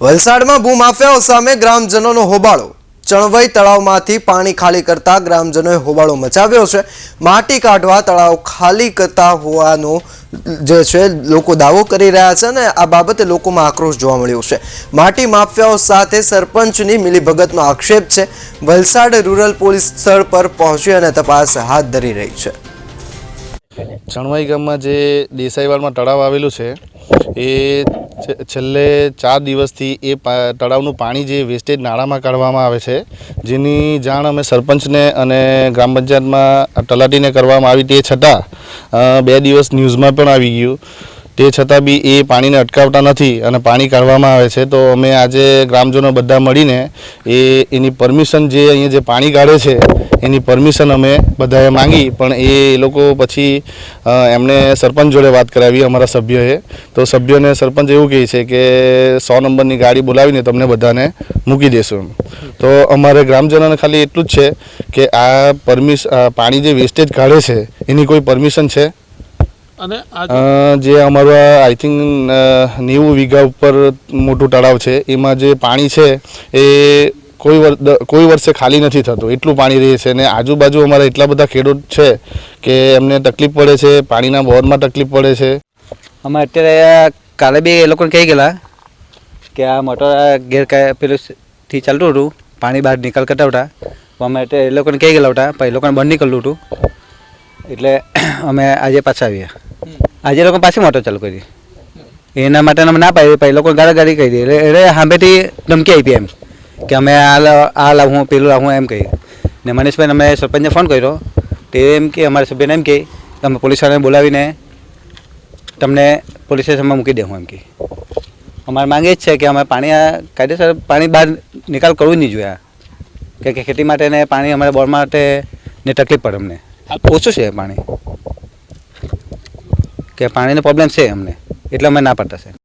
વલસાડમાં ભૂમાફિયાઓ સામે ગ્રામજનોનો હોબાળો. ચણવઈ તળાવમાંથી પાણી ખાલી કરતા ગ્રામજનોએ હોબાળો મચાવ્યો છે. માટી કાઢવા તળાવ ખાલી કરતા હોવાનો જે છે, લોકો દાવો કરી રહ્યા છે અને આ બાબતે લોકોમાં આક્રોશ જોવા મળ્યો છે. માટી માફિયાઓ સાથે સરપંચની મિલીભગતનો આક્ષેપ છે. વલસાડ રૂરલ પોલીસ સ્થળ પર પહોંચી અને તપાસ હાથ ધરી રહી છે. ચણવાઈ ગામમાં જે દેસાઈવાડમાં તળાવ આવેલું છે, એ છેલ્લે ચાર દિવસથી એ તળાવનું પાણી જે વેસ્ટેજ નાળામાં કાઢવામાં આવે છે, જેની જાણ અમે સરપંચને અને ગ્રામ પંચાયતમાં તલાટીને કરવામાં આવી તે છતાં બે દિવસ ન્યૂઝમાં પણ આવી ગયું. તે છતાં બી એ પાણીને અટકાવતા નથી અને પાણી કાઢવામાં આવે છે. તો અમે આજે ગ્રામજનો બધા મળીને એ, એની પરમિશન જે અહીંયા જે પાણી કાઢે છે એની પરમિશન અમે બધાએ માંગી પણ એ લોકો પછી એમણે સરપંચ જોડે વાત કરાવી અમારા સભ્યોએ. તો સભ્યોને સરપંચ એવું કહે છે કે સો નંબરની ગાડી બોલાવીને તમને બધાને મૂકી દેશું તો અમારે ગ્રામજનોને ખાલી એટલું જ છે કે આ પરમિશ પાણી જે વેસ્ટેજ કાઢે છે એની કોઈ પરમિશન છે? અને જે અમારું આઈ થિંક નેવું વીઘા ઉપર મોટું તળાવ છે એમાં જે પાણી છે એ કોઈ કોઈ વર્ષે ખાલી નથી થતું. એટલું પાણી રહે છે અને આજુબાજુ અમારા એટલા બધા ખેડૂત છે કે એમને તકલીફ પડે છે પાણીના બોરમાં તકલીફ પડે છે. અમે અત્યારે કાલે બી એ લોકોને કહી ગયેલા કે આ મોટર આ ગેરકાય પેલું સ- થી ચાલતું હતું પાણી બહાર નિકાલ કરતા હતા પણ અમે અત્યારે એ લોકોને કહી ગયેલા હતા પણ એ લોકોને બંધ નીકળતું હતું. એટલે અમે આજે પાછા આવ્યા. આજે એ લોકો પાછી મોટર ચાલુ કરી. એના માટે અમે ના પાડી પછી એ લોકો ગાળાગાળી કરી દે એટલે એટલે સાંભેથી ધમકી આપી એમ. કે અમે આ આ લાવું પેલું લાવું એમ કહી. ને મનીષભાઈને અમે સરપંચને ફોન કર્યો. તે એમ કે, અમારા સભ્યને એમ કે અમે પોલીસવાળાને બોલાવીને તમને પોલીસ સ્ટેશનમાં મૂકી દેવું એમ કે અમારે માંગે જ છે કે અમે પાણી કાયદેસર પાણી બહાર નિકાલ કરવું નહીં જોઈએ આ. કે કે ખેતી માટે ને પાણી અમારે બોર માટે ને તકલીફ પડે અમને. ઓછું છે પાણી. કે પાણીનો પ્રોબ્લેમ છે અમને. એટલે અમે ના પડતા છે